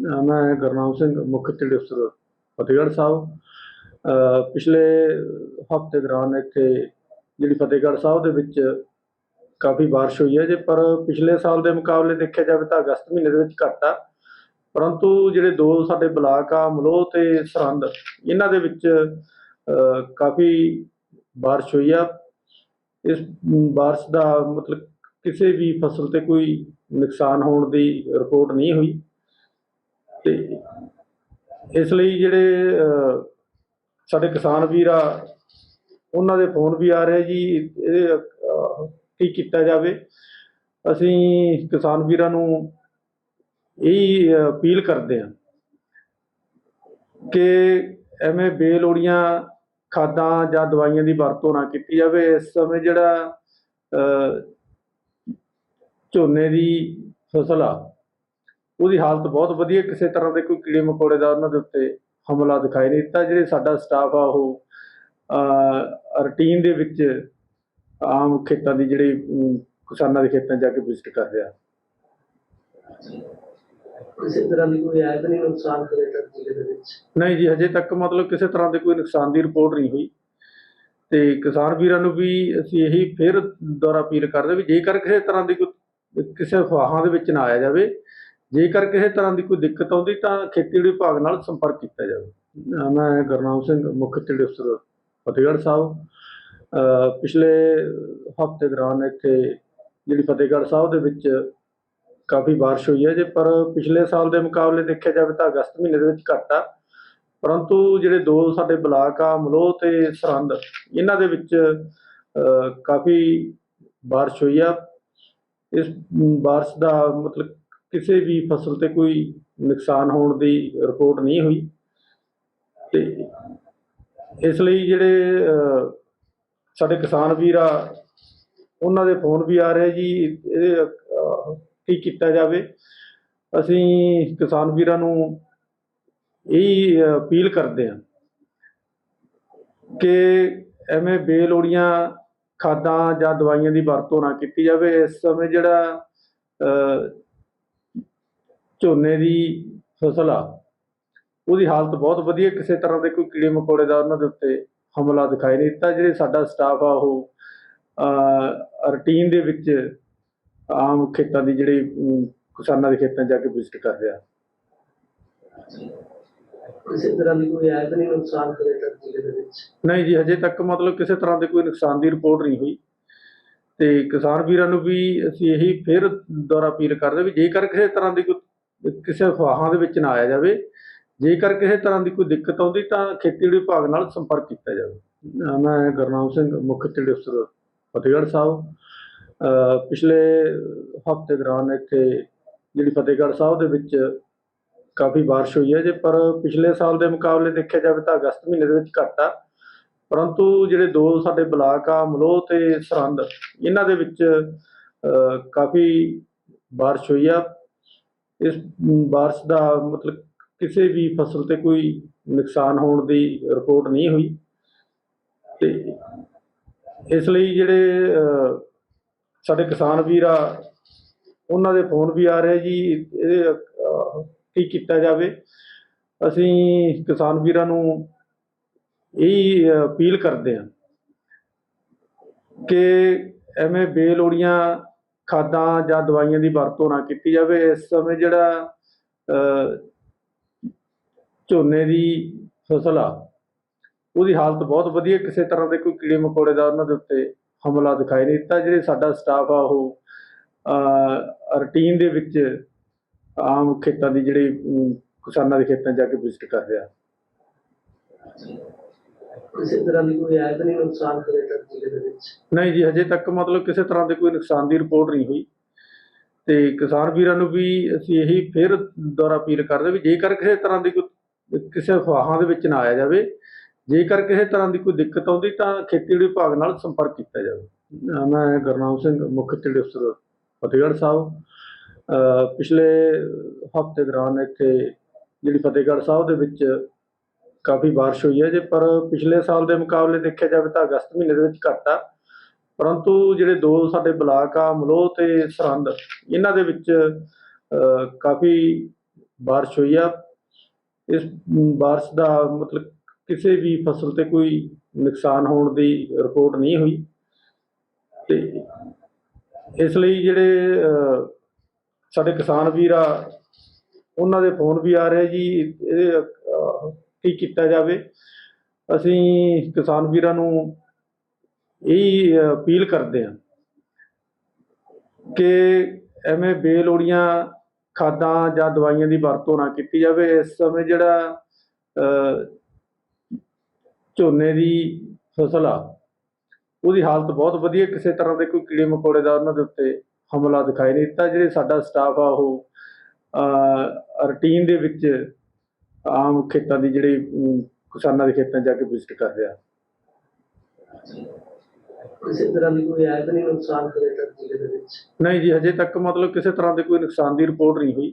ਮੈਂ ਗੁਰਨਾਮ ਸਿੰਘ, ਮੁੱਖ ਖੇਤੀ ਅਫਸਰ ਫਤਿਹਗੜ੍ਹ ਸਾਹਿਬ। ਪਿਛਲੇ ਹਫ਼ਤੇ ਦੌਰਾਨ ਇੱਥੇ ਜਿਹੜੀ ਫਤਿਹਗੜ੍ਹ ਸਾਹਿਬ ਦੇ ਵਿੱਚ ਕਾਫੀ ਬਾਰਿਸ਼ ਹੋਈ ਹੈ ਜੇ, ਪਰ ਪਿਛਲੇ ਸਾਲ ਦੇ ਮੁਕਾਬਲੇ ਦੇਖਿਆ ਜਾਵੇ ਤਾਂ ਅਗਸਤ ਮਹੀਨੇ ਦੇ ਵਿੱਚ ਘੱਟ ਆ। ਪਰੰਤੂ ਜਿਹੜੇ ਦੋ ਸਾਡੇ ਬਲਾਕ ਆ, ਮਲੋਹ ਤੇ ਸਰਹੰਦ, ਇਹਨਾਂ ਦੇ ਵਿੱਚ ਕਾਫੀ ਬਾਰਿਸ਼ ਹੋਈ ਆ। ਇਸ ਬਾਰਿਸ਼ ਦਾ ਮਤਲਬ ਕਿਸੇ ਵੀ ਫਸਲ ਤੇ ਕੋਈ ਨੁਕਸਾਨ ਹੋਣ ਦੀ ਰਿਪੋਰਟ ਨਹੀਂ ਹੋਈ। ਤੇ ਇਸ ਲਈ ਜਿਹੜੇ ਸਾਡੇ ਕਿਸਾਨ ਵੀਰ ਆ, ਉਹਨਾਂ ਦੇ ਫੋਨ ਵੀ ਆ ਰਹੇ ਜੀ ਇਹਦੇ ਕੀ ਕੀਤਾ ਜਾਵੇ। ਅਸੀਂ ਕਿਸਾਨ ਵੀਰਾਂ ਨੂੰ ਇਹ ਅਪੀਲ ਕਰਦੇ ਹਾਂ ਕਿ ਐਵੇਂ ਬੇਲੋੜੀਆਂ ਖਾਦਾਂ ਜਾਂ ਦਵਾਈਆਂ ਦੀ ਵਰਤੋਂ ਨਾ ਕੀਤੀ ਜਾਵੇ। ਇਸ ਸਮੇਂ ਜਿਹੜਾ ਝੋਨੇ ਦੀ ਫਸਲ ਆ ਉਹਦੀ ਹਾਲਤ ਬਹੁਤ ਵਧੀਆ ਕਿਸੇ ਤਰ੍ਹਾਂ ਦੇ ਕੋਈ ਕੀੜੇ ਮਕੌੜੇ ਦਾ ਉਹਨਾਂ ਦੇ ਉੱਤੇ ਹਮਲਾ ਦਿਖਾਈ ਨਹੀਂ ਦਿੱਤਾ। ਜਿਹੜੇ ਸਾਡਾ ਸਟਾਫ ਆ ਉਹ ਰੂਟੀਨ ਦੇ ਵਿੱਚ ਆਮ ਖੇਤਾਂ ਦੀ ਜਿਹੜੀ ਕਿਸਾਨਾਂ ਦੇ ਖੇਤਾਂ ਜਾ ਕੇ ਵਿਜ਼ਿਟ ਕਰ ਰਿਹਾ। ਕਿਸੇ ਤਰ੍ਹਾਂ ਦੀ ਕੋਈ ਐਪ ਨਹੀਂ ਨੁਕਸਾਨ ਕਰੇ ਤੱਕ ਜ਼ਿਲ੍ਹੇ ਦੇ ਵਿੱਚ? ਨਹੀਂ ਜੀ ਹਜੇ ਤੱਕ ਮਤਲਬ ਕਿਸੇ ਤਰ੍ਹਾਂ ਦੇ ਕੋਈ ਨੁਕਸਾਨ ਦੀ ਰਿਪੋਰਟ ਨਹੀਂ ਹੋਈ। ਤੇ ਕਿਸਾਨ ਵੀਰਾਂ ਨੂੰ ਵੀ ਅਸੀਂ ਇਹੀ ਫਿਰ ਦੁਆਰਾ ਅਪੀਲ ਕਰਦੇ ਵੀ ਜੇਕਰ ਕਿਸੇ ਤਰ੍ਹਾਂ ਦੀ ਕੋਈ ਕਿਸੇ ਅਫਵਾਹਾਂ ਦੇ ਵਿੱਚ ਨਾ ਆਇਆ ਜਾਵੇ ਜੇਕਰ ਕਿਸੇ ਤਰ੍ਹਾਂ ਦੀ ਕੋਈ ਦਿੱਕਤ ਆਉਂਦੀ ਤਾਂ ਖੇਤੀਬਾੜੀ ਵਿਭਾਗ ਨਾਲ ਸੰਪਰਕ ਕੀਤਾ ਜਾਵੇ। ਮੈਂ ਗੁਰਨਾਮ ਸਿੰਘ, ਮੁੱਖ ਖੇਤੀ ਅਫਸਰ, ਫਤਿਹਗੜ੍ਹ ਸਾਹਿਬ। ਪਿਛਲੇ ਹਫ਼ਤੇ ਦੌਰਾਨ ਇੱਥੇ ਜਿਹੜੀ ਫਤਿਹਗੜ੍ਹ ਸਾਹਿਬ ਦੇ ਵਿੱਚ ਕਾਫੀ ਬਾਰਿਸ਼ ਹੋਈ ਹੈ ਜੇ, ਪਰ ਪਿਛਲੇ ਸਾਲ ਦੇ ਮੁਕਾਬਲੇ ਦੇਖਿਆ ਜਾਵੇ ਤਾਂ ਅਗਸਤ ਮਹੀਨੇ ਦੇ ਵਿੱਚ ਘੱਟ ਆ। ਪਰੰਤੂ ਜਿਹੜੇ ਦੋ ਸਾਡੇ ਬਲਾਕ ਆ, ਮਲੋਹ ਤੇ ਸਰਹੰਦ, ਇਹਨਾਂ ਦੇ ਵਿੱਚ ਕਾਫੀ ਬਾਰਿਸ਼ ਹੋਈ ਆ। ਇਸ ਬਾਰਿਸ਼ ਦਾ ਮਤਲਬ ਕਿਸੇ ਵੀ ਫਸਲ ਤੇ ਕੋਈ ਨੁਕਸਾਨ ਹੋਣ ਦੀ ਰਿਪੋਰਟ ਨਹੀਂ ਹੋਈ। ਤੇ ਇਸ ਲਈ ਜਿਹੜੇ ਸਾਡੇ ਕਿਸਾਨ ਵੀਰ ਆ ਉਹਨਾਂ ਦੇ ਫੋਨ ਵੀ ਆ ਰਹੇ ਜੀ। ਇਹਦੇ ਕੀ ਕੀਤਾ ਜਾਵੇ। ਅਸੀਂ ਕਿਸਾਨ ਵੀਰਾਂ ਨੂੰ ਇਹ ਅਪੀਲ ਕਰਦੇ ਹਾਂ ਕਿ ਐਵੇਂ ਬੇਲੋੜੀਆਂ ਖਾਦਾਂ ਜਾਂ ਦਵਾਈਆਂ ਦੀ ਵਰਤੋਂ ਨਾ ਕੀਤੀ ਜਾਵੇ। ਇਸ ਸਮੇਂ ਜਿਹੜਾ ਅਹ, ਝੋਨੇ ਦੀ ਫਸਲ ਆ ਉਹਦੀ ਹਾਲਤ ਬਹੁਤ ਵਧੀਆ ਕਿਸੇ ਤਰ੍ਹਾਂ ਦੇ ਕੋਈ ਕੀੜੇ ਮਕੌੜੇ ਦਾ ਉਹਨਾਂ ਦੇ ਉੱਤੇ ਹਮਲਾ ਦਿਖਾਈ ਨਹੀਂ ਦਿੱਤਾ। ਜਿਹੜੇ ਸਾਡਾ ਸਟਾਫ ਆ ਉਹ ਰੂਟੀਨ ਦੇ ਵਿੱਚ ਆਮ ਖੇਤਾਂ ਦੀ ਜਿਹੜੀ ਕਿਸਾਨਾਂ ਦੇ ਖੇਤਾਂ ਜਾ ਕੇ ਵਿਜ਼ਿਟ ਕਰ ਰਿਹਾ। ਕਿਸੇ ਤਰ੍ਹਾਂ ਦੀ ਕੋਈ ਐਪ ਨਹੀਂ ਨੁਕਸਾਨ ਕਰੇ ਤੱਕ ਜ਼ਿਲ੍ਹੇ ਦੇ ਵਿੱਚ? ਨਹੀਂ ਜੀ ਹਜੇ ਤੱਕ ਮਤਲਬ ਕਿਸੇ ਤਰ੍ਹਾਂ ਦੇ ਕੋਈ ਨੁਕਸਾਨ ਦੀ ਰਿਪੋਰਟ ਨਹੀਂ ਹੋਈ। ਤੇ ਕਿਸਾਨ ਵੀਰਾਂ ਨੂੰ ਵੀ ਅਸੀਂ ਇਹੀ ਫਿਰ ਦੁਆਰਾ ਅਪੀਲ ਕਰਦੇ ਵੀ ਜੇਕਰ ਕਿਸੇ ਤਰ੍ਹਾਂ ਦੀ ਕੋਈ ਕਿਸੇ ਅਫਵਾਹਾਂ ਦੇ ਵਿੱਚ ਨਾ ਆਇਆ ਜਾਵੇ। ਜੇਕਰ ਕਿਸੇ ਤਰ੍ਹਾਂ ਦੀ ਕੋਈ ਦਿੱਕਤ ਆਉਂਦੀ ਤਾਂ ਖੇਤੀਬਾੜੀ ਵਿਭਾਗ ਨਾਲ ਸੰਪਰਕ ਕੀਤਾ ਜਾਵੇ। ਮੈਂ ਗੁਰਨਾਮ ਸਿੰਘ, ਮੁੱਖ ਖੇਤੀ ਅਫਸਰ, ਫਤਿਹਗੜ੍ਹ ਸਾਹਿਬ। ਪਿਛਲੇ ਹਫ਼ਤੇ ਦੌਰਾਨ ਇੱਥੇ ਜਿਹੜੀ ਫਤਿਹਗੜ੍ਹ ਸਾਹਿਬ ਦੇ ਵਿੱਚ ਕਾਫੀ ਬਾਰਿਸ਼ ਹੋਈ ਹੈ ਜੇ, ਪਰ ਪਿਛਲੇ ਸਾਲ ਦੇ ਮੁਕਾਬਲੇ ਦੇਖਿਆ ਜਾਵੇ ਤਾਂ ਅਗਸਤ ਮਹੀਨੇ ਦੇ ਵਿੱਚ ਘੱਟ ਆ। ਪਰੰਤੂ ਜਿਹੜੇ ਦੋ ਸਾਡੇ ਬਲਾਕ ਆ, ਮਲੋਹ ਤੇ ਸਰਹੰਦ, ਇਹਨਾਂ ਦੇ ਵਿੱਚ ਕਾਫੀ ਬਾਰਿਸ਼ ਹੋਈ ਆ। ਇਸ ਬਾਰਿਸ਼ ਦਾ ਮਤਲਬ ਕਿਸੇ ਵੀ ਫਸਲ ਤੇ ਕੋਈ ਨੁਕਸਾਨ ਹੋਣ ਦੀ ਰਿਪੋਰਟ ਨਹੀਂ ਹੋਈ। ਤੇ ਇਸ ਲਈ ਜਿਹੜੇ ਸਾਡੇ ਕਿਸਾਨ ਵੀਰ ਆ ਉਹਨਾਂ ਦੇ ਫੋਨ ਵੀ ਆ ਰਹੇ ਜੀ ਇਹਦੇ ਕੀ ਕੀਤਾ ਜਾਵੇ। ਅਸੀਂ ਕਿਸਾਨ ਵੀਰਾਂ ਨੂੰ ਇਹ ਅਪੀਲ ਕਰਦੇ ਹਾਂ ਕਿ ਐਵੇਂ ਬੇਲੋੜੀਆਂ ਖਾਦਾਂ ਜਾਂ ਦਵਾਈਆਂ ਦੀ ਵਰਤੋਂ ਨਾ ਕੀਤੀ ਜਾਵੇ, ਇਸ ਸਮੇਂ ਜਿਹੜਾ ਝੋਨੇ ਦੀ ਫਸਲ ਆ, ਉਹਦੀ ਹਾਲਤ ਬਹੁਤ ਵਧੀਆ, ਕਿਸੇ ਤਰ੍ਹਾਂ ਦੇ ਕੋਈ ਕੀੜੇ ਮਕੌੜੇ ਦਾ ਉਹਨਾਂ ਦੇ ਉੱਤੇ ਹਮਲਾ ਦਿਖਾਈ ਨਹੀਂ ਦਿੱਤਾ। ਜਿਹੜੇ ਸਾਡਾ ਸਟਾਫ ਆ ਉਹ ਰੂਟੀਨ ਦੇ ਵਿੱਚ ਆਮ ਖੇਤਾਂ ਦੀ ਜਿਹੜੀ ਕਿਸਾਨਾਂ ਦੇ ਖੇਤਾਂ ਜਾ ਕੇ ਵਿਜ਼ਿਟ ਕਰ ਰਿਹਾ। ਕਿਸੇ ਤਰ੍ਹਾਂ ਦੀ ਕੋਈ ਐਪ ਨਹੀਂ ਨੁਕਸਾਨ ਕਰੇ ਤੱਕ ਜ਼ਿਲ੍ਹੇ ਦੇ ਵਿੱਚ? ਨਹੀਂ ਜੀ, ਹਜੇ ਤੱਕ ਮਤਲਬ ਕਿਸੇ ਤਰ੍ਹਾਂ ਦੇ ਕੋਈ ਨੁਕਸਾਨ ਦੀ ਰਿਪੋਰਟ ਨਹੀਂ ਹੋਈ। ਤੇ ਕਿਸਾਨ ਵੀਰਾਂ ਨੂੰ ਵੀ ਅਸੀਂ ਇਹੀ ਫਿਰ ਦੁਆਰਾ ਅਪੀਲ ਕਰਦੇ ਵੀ ਜੇਕਰ ਕਿਸੇ ਤਰ੍ਹਾਂ ਦੀ ਕੋਈ ਕਿਸੇ ਅਫਵਾਹਾਂ ਦੇ ਵਿੱਚ ਨਾ ਆਇਆ ਜਾਵੇ, ਜੇਕਰ ਕਿਸੇ ਤਰ੍ਹਾਂ ਦੀ ਕੋਈ ਦਿੱਕਤ ਆਉਂਦੀ ਤਾਂ ਖੇਤੀਬਾੜੀ ਵਿਭਾਗ ਨਾਲ ਸੰਪਰਕ ਕੀਤਾ ਜਾਵੇ। ਮੈਂ ਗੁਰਨਾਮ ਸਿੰਘ, ਮੁੱਖ ਖੇਤੀ ਅਫਸਰ, ਫਤਿਹਗੜ੍ਹ ਸਾਹਿਬ। ਅਹ ਪਿਛਲੇ ਹਫ਼ਤੇ ਦੌਰਾਨ ਇੱਥੇ ਜਿਹੜੀ ਫਤਿਹਗੜ੍ਹ ਸਾਹਿਬ ਦੇ ਵਿੱਚ ਕਾਫੀ ਬਾਰਿਸ਼ ਹੋਈ ਹੈ ਜੇ, ਪਰ ਪਿਛਲੇ ਸਾਲ ਦੇ ਮੁਕਾਬਲੇ ਦੇਖਿਆ ਜਾਵੇ ਤਾਂ ਅਗਸਤ ਮਹੀਨੇ ਦੇ ਵਿੱਚ ਘੱਟ ਆ। ਪਰੰਤੂ ਜਿਹੜੇ ਦੋ ਸਾਡੇ ਬਲਾਕ ਆ, ਮਲੋਹ ਤੇ ਸਰਹੰਦ, ਇਹਨਾਂ ਦੇ ਵਿੱਚ ਕਾਫੀ ਬਾਰਿਸ਼ ਹੋਈ ਆ। ਇਸ ਬਾਰਿਸ਼ ਦਾ ਮਤਲਬ ਕਿਸੇ ਵੀ ਫਸਲ ਤੇ ਕੋਈ ਨੁਕਸਾਨ ਹੋਣ ਦੀ ਰਿਪੋਰਟ ਨਹੀਂ ਹੋਈ। ਤੇ ਇਸ ਲਈ ਜਿਹੜੇ ਸਾਡੇ ਕਿਸਾਨ ਵੀਰ ਆ, ਉਹਨਾਂ ਦੇ ਫੋਨ ਵੀ ਆ ਰਹੇ ਜੀ। ਇਹ ਅਹ, ਕੀਤਾ ਜਾਵੇ। ਅਸੀਂ ਕਿਸਾਨ ਵੀਰਾਂ ਨੂੰ ਇਹ ਅਪੀਲ ਕਰਦੇ ਹਾਂ ਕਿ ਐਵੇਂ ਬੇਲੋੜੀਆਂ ਖਾਦਾਂ ਜਾਂ ਦਵਾਈਆਂ ਦੀ ਵਰਤੋਂ ਨਾ ਕੀਤੀ ਜਾਵੇ। ਇਸ ਸਮੇਂ ਜਿਹੜਾ ਝੋਨੇ ਦੀ ਫਸਲ ਆ ਉਹਦੀ ਹਾਲਤ ਬਹੁਤ ਵਧੀਆ ਕਿਸੇ ਤਰ੍ਹਾਂ ਦੇ ਕੋਈ ਕੀੜੇ ਮਕੌੜੇ ਦਾ ਉਹਨਾਂ ਦੇ ਉੱਤੇ ਹਮਲਾ ਦਿਖਾਈ ਨਹੀਂ ਦਿੱਤਾ। ਜਿਹੜੇ ਸਾਡਾ ਸਟਾਫ ਆ ਉਹ ਰੂਟੀਨ ਦੇ ਵਿੱਚ ਆਮ ਖੇਤਾਂ ਦੀ ਜਿਹੜੀ ਕਿਸਾਨਾਂ ਦੇ ਖੇਤਾਂ ਜਾ ਕੇ ਵਿਜ਼ਿਟ ਕਰ ਰਿਹਾ। ਕਿਸੇ ਤਰ੍ਹਾਂ ਦੀ ਕੋਈ ਆਇਆ ਤਾਂ ਨਹੀਂ ਨੁਕਸਾਨ ਕਰੇ ਤੱਕ ਜ਼ਿਲ੍ਹੇ ਦੇ ਵਿੱਚ? ਨਹੀਂ ਜੀ ਹਜੇ ਤੱਕ ਮਤਲਬ ਕਿਸੇ ਤਰ੍ਹਾਂ ਦੇ ਕੋਈ ਨੁਕਸਾਨ ਦੀ ਰਿਪੋਰਟ ਨਹੀਂ ਹੋਈ।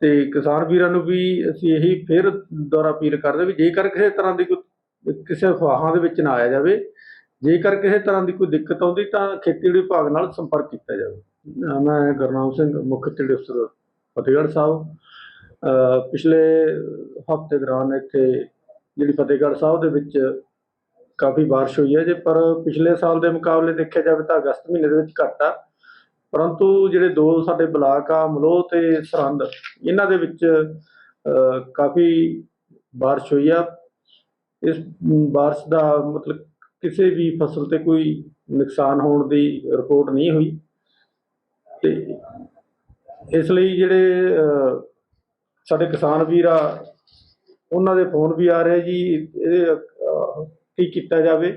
ਤੇ ਕਿਸਾਨ ਵੀਰਾਂ ਨੂੰ ਵੀ ਅਸੀਂ ਇਹੀ ਫਿਰ ਦੁਆਰਾ ਅਪੀਲ ਕਰਦੇ ਵੀ ਜੇਕਰ ਕਿਸੇ ਤਰ੍ਹਾਂ ਦੀ ਕੋਈ ਕਿਸੇ ਅਫਵਾਹਾਂ ਦੇ ਵਿੱਚ ਨਾ ਆਇਆ ਜਾਵੇ ਜੇਕਰ ਕਿਸੇ ਤਰ੍ਹਾਂ ਦੀ ਕੋਈ ਦਿੱਕਤ ਆਉਂਦੀ ਤਾਂ ਖੇਤੀਬਾੜੀ ਵਿਭਾਗ ਨਾਲ ਸੰਪਰਕ ਕੀਤਾ ਜਾਵੇ। ਮੈਂ ਗੁਰਨਾਮ ਸਿੰਘ ਮੁੱਖ ਖੇਤੀ ਅਫਸਰ ਫਤਿਹਗੜ੍ਹ ਸਾਹਿਬ। ਪਿਛਲੇ ਹਫ਼ਤੇ ਦੌਰਾਨ ਇੱਥੇ ਜਿਹੜੀ ਫਤਿਹਗੜ੍ਹ ਸਾਹਿਬ ਦੇ ਵਿੱਚ ਕਾਫੀ ਬਾਰਿਸ਼ ਹੋਈ ਹੈ ਜੇ ਪਰ ਪਿਛਲੇ ਸਾਲ ਦੇ ਮੁਕਾਬਲੇ ਦੇਖਿਆ ਜਾਵੇ ਤਾਂ ਅਗਸਤ ਮਹੀਨੇ ਦੇ ਵਿੱਚ ਘੱਟ ਆ। ਪਰੰਤੂ ਜਿਹੜੇ ਦੋ ਸਾਡੇ ਬਲਾਕ ਆ ਮਲੋਹ ਤੇ ਸਰਹੰਦ ਇਹਨਾਂ ਦੇ ਵਿੱਚ ਕਾਫੀ ਬਾਰਿਸ਼ ਹੋਈ ਆ। ਇਸ ਮ, ਬਾਰਿਸ਼ ਦਾ ਮਤਲਬ ਕਿਸੇ ਵੀ ਫਸਲ ਤੇ ਕੋਈ ਨੁਕਸਾਨ ਹੋਣ ਦੀ ਰਿਪੋਰਟ ਨਹੀਂ ਹੋਈ। ਤੇ ਇਸ ਲਈ ਜਿਹੜੇ ਸਾਡੇ ਕਿਸਾਨ ਵੀਰ ਆ, ਉਹਨਾਂ ਦੇ ਫੋਨ ਵੀ ਆ ਰਹੇ ਜੀ ਇਹ ਕੀ ਕੀਤਾ ਜਾਵੇ।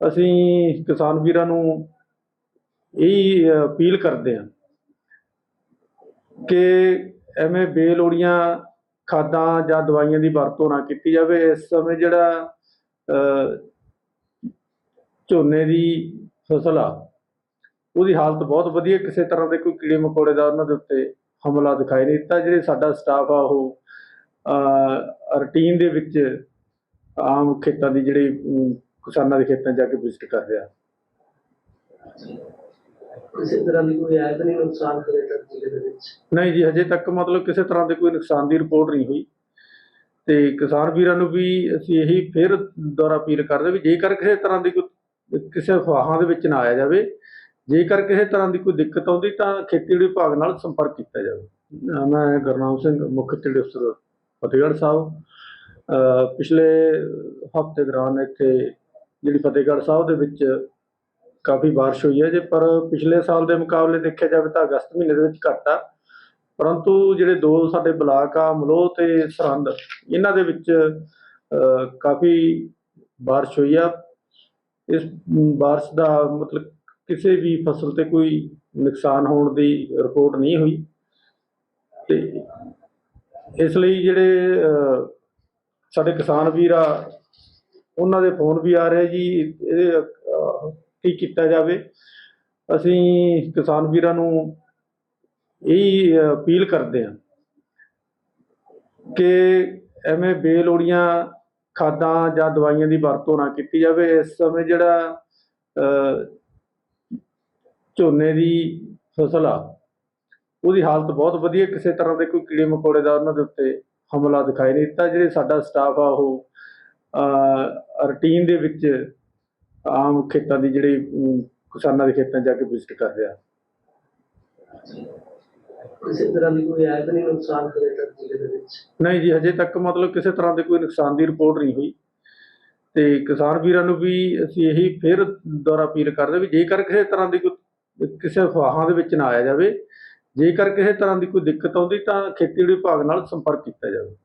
ਅਸੀਂ ਕਿਸਾਨ ਵੀਰਾਂ ਨੂੰ ਇਹ ਅਪੀਲ ਕਰਦੇ ਹਾਂ ਕਿ ਐਵੇਂ ਬੇਲੋੜੀਆਂ ਖਾਦਾਂ ਜਾਂ ਦਵਾਈਆਂ ਦੀ ਵਰਤੋਂ ਨਾ ਕੀਤੀ ਜਾਵੇ। ਇਸ ਸਮੇਂ ਜਿਹੜਾ ਝੋਨੇ ਦੀ ਫਸਲ ਆ, ਉਹਦੀ ਹਾਲਤ ਬਹੁਤ ਵਧੀਆ, ਕਿਸੇ ਤਰ੍ਹਾਂ ਦੇ ਕੋਈ ਕੀੜੇ ਮਕੌੜੇ ਦਾ ਉਹਨਾਂ ਦੇ ਉੱਤੇ ਹਮਲਾ ਦਿਖਾਈ ਨਹੀਂ ਦਿੱਤਾ ਜਿਹੜੇ ਸਾਡਾ ਸਟਾਫ ਆ ਉਹ ਰੂਟੀਨ ਦੇ ਵਿੱਚ ਆਮ ਖੇਤਾਂ ਦੀ ਜਿਹੜੀ ਕਿਸਾਨਾਂ ਦੇ ਖੇਤਾਂ ਜਾ ਕੇ ਵਿਜ਼ਿਟ ਕਰ ਰਿਹਾ। ਕਿਸੇ ਤਰ੍ਹਾਂ ਦੀ ਕੋਈ ਆਇਆ ਨਹੀਂ ਨੁਕਸਾਨ ਕਰੇ ਤੱਕ ਜ਼ਿਲ੍ਹੇ ਦੇ ਵਿੱਚ? ਨਹੀਂ ਜੀ ਹਜੇ ਤੱਕ ਮਤਲਬ ਕਿਸੇ ਤਰ੍ਹਾਂ ਦੇ ਕੋਈ ਨੁਕਸਾਨ ਦੀ ਰਿਪੋਰਟ ਨਹੀਂ ਹੋਈ। ਤੇ ਕਿਸਾਨ ਵੀਰਾਂ ਨੂੰ ਵੀ ਅਸੀਂ ਇਹੀ ਫਿਰ ਦੁਆਰਾ ਅਪੀਲ ਕਰਦੇ ਵੀ ਜੇਕਰ ਕਿਸੇ ਤਰ੍ਹਾਂ ਦੀ ਕੋਈ ਕਿਸੇ ਅਫਵਾਹਾਂ ਦੇ ਵਿੱਚ ਨਾ ਆਇਆ ਜਾਵੇ ਜੇਕਰ ਕਿਸੇ ਤਰ੍ਹਾਂ ਦੀ ਕੋਈ ਦਿੱਕਤ ਆਉਂਦੀ ਤਾਂ ਖੇਤੀਬਾੜੀ ਵਿਭਾਗ ਨਾਲ ਸੰਪਰਕ ਕੀਤਾ ਜਾਵੇ। ਮੈਂ ਗੁਰਨਾਮ ਸਿੰਘ ਮੁੱਖ ਖੇਤੀ ਅਫਸਰ ਫਤਿਹਗੜ੍ਹ ਸਾਹਿਬ। ਪਿਛਲੇ ਹਫ਼ਤੇ ਦੌਰਾਨ ਇੱਥੇ ਜਿਹੜੀ ਫਤਿਹਗੜ੍ਹ ਸਾਹਿਬ ਦੇ ਵਿੱਚ ਕਾਫੀ ਬਾਰਿਸ਼ ਹੋਈ ਹੈ ਜੇ ਪਰ ਪਿਛਲੇ ਸਾਲ ਦੇ ਮੁਕਾਬਲੇ ਦੇਖਿਆ ਜਾਵੇ ਤਾਂ ਅਗਸਤ ਮਹੀਨੇ ਦੇ ਵਿੱਚ ਘੱਟ ਆ। ਪਰੰਤੂ ਜਿਹੜੇ ਦੋ ਸਾਡੇ ਬਲਾਕ ਆ ਮਲੋਹ ਤੇ ਸਰਹੰਦ ਇਹਨਾਂ ਦੇ ਵਿੱਚ ਕਾਫੀ ਬਾਰਿਸ਼ ਹੋਈ ਆ। ਇਸ ਮ, ਬਾਰਿਸ਼ ਦਾ ਮਤਲਬ ਕਿਸੇ ਵੀ ਫਸਲ ਤੇ ਕੋਈ ਨੁਕਸਾਨ ਹੋਣ ਦੀ ਰਿਪੋਰਟ ਨਹੀਂ ਹੋਈ। ਤੇ ਇਸ ਲਈ ਜਿਹੜੇ ਸਾਡੇ ਕਿਸਾਨ ਵੀਰ ਆ ਉਹਨਾਂ ਦੇ ਫੋਨ ਵੀ ਆ ਰਹੇ ਜੀ ਇਹ ਕੀ ਕੀਤਾ ਜਾਵੇ। ਅਸੀਂ ਕਿਸਾਨ ਵੀਰਾਂ ਨੂੰ ਇਹ ਅਪੀਲ ਕਰਦੇ ਹਾਂ ਕਿ ਐਵੇਂ ਬੇਲੋੜੀਆਂ ਖਾਦਾਂ ਜਾਂ ਦਵਾਈਆਂ ਦੀ ਵਰਤੋਂ ਨਾ ਕੀਤੀ ਜਾਵੇ। ਇਸ ਸਮੇਂ ਜਿਹੜਾ ਅਹ, ਝੋਨੇ ਦੀ ਫਸਲ ਆ ਉਹਦੀ ਹਾਲਤ ਬਹੁਤ ਵਧੀਆ ਕਿਸੇ ਤਰ੍ਹਾਂ ਦੇ ਕੋਈ ਕੀੜੇ ਮਕੌੜੇ ਦਾ ਉਹਨਾਂ ਦੇ ਉੱਤੇ ਹਮਲਾ ਦਿਖਾਈ ਨਹੀਂ ਦਿੱਤਾ। ਜਿਹੜੇ ਸਾਡਾ ਸਟਾਫ ਆ ਉਹ ਰੂਟੀਨ ਦੇ ਵਿੱਚ ਆਮ ਖੇਤਾਂ ਦੀ ਜਿਹੜੀ ਕਿਸਾਨਾਂ ਦੇ ਖੇਤਾਂ ਜਾ ਕੇ ਵਿਜ਼ਿਟ ਕਰ ਰਿਹਾ। ਕਿਸੇ ਤਰ੍ਹਾਂ ਦੀ ਕੋਈ ਆਇਆ ਨਹੀਂ ਨੁਕਸਾਨ ਕਰੇ ਤੱਕ ਜ਼ਿਲ੍ਹੇ ਦੇ ਵਿੱਚ? ਨਹੀਂ ਜੀ ਹਜੇ ਤੱਕ ਮਤਲਬ ਕਿਸੇ ਤਰ੍ਹਾਂ ਦੇ ਕੋਈ ਨੁਕਸਾਨ ਦੀ ਰਿਪੋਰਟ ਨਹੀਂ ਹੋਈ। ਤੇ ਕਿਸਾਨ ਵੀਰਾਂ ਨੂੰ ਵੀ ਅਸੀਂ ਇਹੀ ਫਿਰ ਦੁਆਰਾ ਅਪੀਲ ਕਰਦੇ ਵੀ ਜੇਕਰ ਕਿਸੇ ਤਰ੍ਹਾਂ ਦੀ ਕੋਈ ਕਿਸੇ ਅਫਵਾਹਾਂ ਦੇ ਵਿੱਚ ਨਾ ਆਇਆ ਜਾਵੇ। ਜੇਕਰ ਕਿਸੇ ਤਰ੍ਹਾਂ ਦੀ ਕੋਈ ਦਿੱਕਤ ਆਉਂਦੀ ਤਾਂ ਖੇਤੀਬਾੜੀ ਵਿਭਾਗ ਨਾਲ ਸੰਪਰਕ ਕੀਤਾ ਜਾਵੇ।